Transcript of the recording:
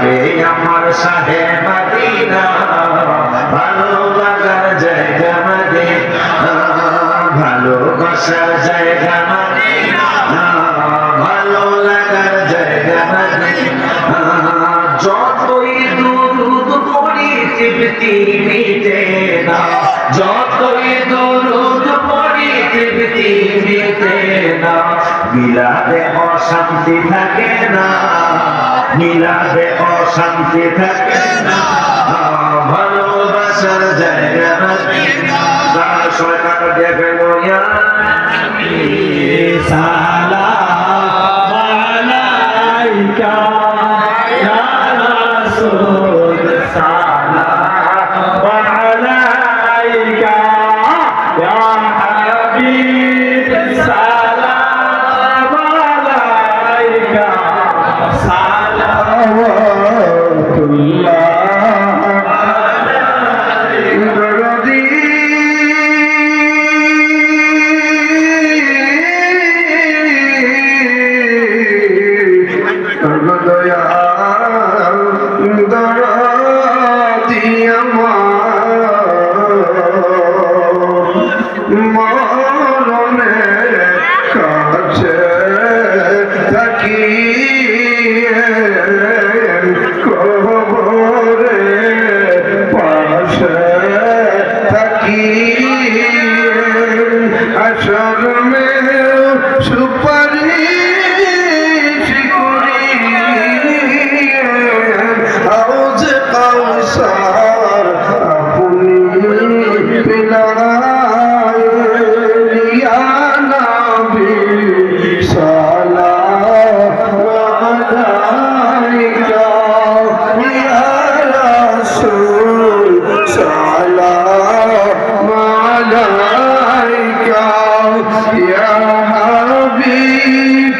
যাবে আমার সাহে ভালো লাগার জায়গা মদিনা ভালোবাসার জায়গা মদিনা ভালো লাগার জায়গা মদিনা যতই পড়ি তৃপ্তি মিটে না, যতই মিলাদে অশান্তি থাকে না। মিলাদে অশান্তি থাকে না। ভালোবাসার জায়গা তার সবাই কাটা ইয়া মরণে কাছে থাকিয়ে কবরে পাশে থাকিয়ে আসর মে السلام عليك يا حبيب